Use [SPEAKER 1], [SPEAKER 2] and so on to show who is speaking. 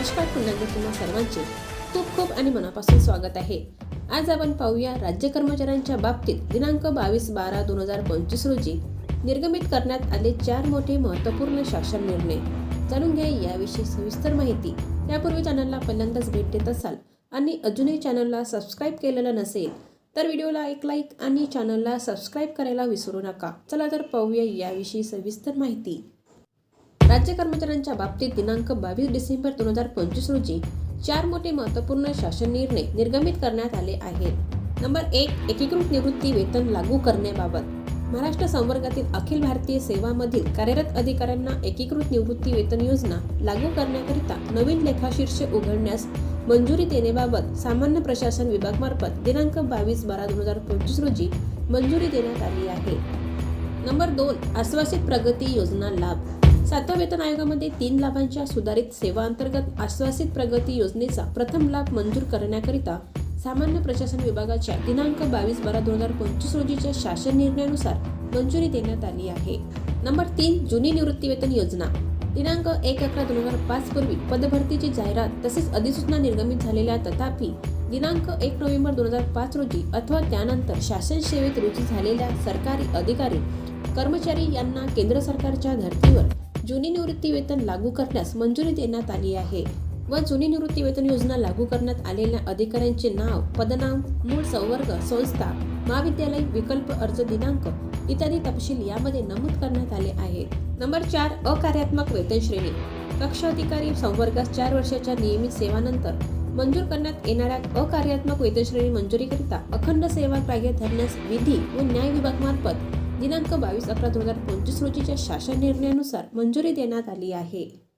[SPEAKER 1] नमस्कार पुन्हा एकदा तुम्हा सर्वांचे खूप खूप आणि मनापासून स्वागत आहे. आज आपण पाहूया राज्य कर्मचाऱ्यांच्या बाबतीत दिनांक बावीस बारा दोन हजार पंचवीस रोजी निर्गमित करण्यात आले चार मोठे महत्त्वपूर्ण शासन निर्णय. जाणून घ्या याविषयी सविस्तर माहिती. त्यापूर्वी चॅनलला पहिल्यांदाच भेट देत असाल आणि अजूनही चॅनलला सबस्क्राईब केलेलं नसेल तर व्हिडिओला एक लाईक आणि चॅनलला सबस्क्राईब करायला विसरू नका. चला तर पाहूया याविषयी सविस्तर माहिती. राज्य कर्मचाऱ्यांच्या बाबतीत दिनांक बावीस डिसेंबर दोन हजार पंचवीस रोजी चार मोठे महत्त्वपूर्ण शासन निर्णय निर्गमित करण्यात आले आहेत. नंबर एक एकीकृत निवृत्ती वेतन लागू करण्याबाबत. महाराष्ट्र संवर्गातील अखिल भारतीय सेवामधील कार्यरत अधिकाऱ्यांना एकीकृत निवृत्ती वेतन योजना लागू करण्याकरिता नवीन लेखाशीर्ष उघडण्यास मंजुरी देण्याबाबत सामान्य प्रशासन विभागमार्फत दिनांक बावीस बारा दोन हजार पंचवीस रोजी मंजुरी देण्यात आली आहे. नंबर दोन आश्वासित प्रगती योजना लाभ. सातव्या वेतन आयोगामध्ये तीन लाभांच्या सुधारित सेवा अंतर्गत आश्वासित प्रगती योजनेचा प्रथम लाभ मंजूर करण्याकरिता सामान्य प्रशासन विभागाच्या दिनांक बावीस बारा दोन हजार पंचवीस रोजीच्या शासन निर्णयानुसार मंजुरी देण्यात आली आहे. नंबर तीन जुनी निवृत्तीवेतन योजना. दिनांक एक अकरा दोन हजार पाच पूर्वी पदभरतीची जाहिरात तसेच अधिसूचना निर्गमित झालेल्या तथापि दिनांक एक नोव्हेंबर दोन हजार पाच रोजी अथवा त्यानंतर शासन सेवेत रुजू झालेल्या सरकारी अधिकारी कर्मचारी यांना केंद्र सरकारच्या धर्तीवर जुनी निवृत्ती वेतन लागू करण्यास मंजुरी देण्यात आली आहे व जुनी निवृत्ती वेतन योजना लागू करण्यात आलेल्या अधिकाऱ्यांचे नाव पदनाम मूळ संवर्ग संस्था महाविद्यालय विकल्प अर्ज दिनांक इत्यादी तपशील यामध्ये नमूद करण्यात आले आहे. नंबर चार अकार्यात्मक वेतन श्रेणी. कक्ष अधिकारी संवर्गास चार वर्षाच्या नियमित सेवानंतर मंजूर करण्यात येणाऱ्या अकार्यात्मक वेतन श्रेणी मंजुरीकरिता अखंड सेवा ग्राह्य धरण्यास विधी व न्याय विभागमार्फत दिनांक बावीस अकरा दोन हजार पंचवीस रोजीच्या शासन निर्णयानुसार मंजुरी देण्यात आली आहे.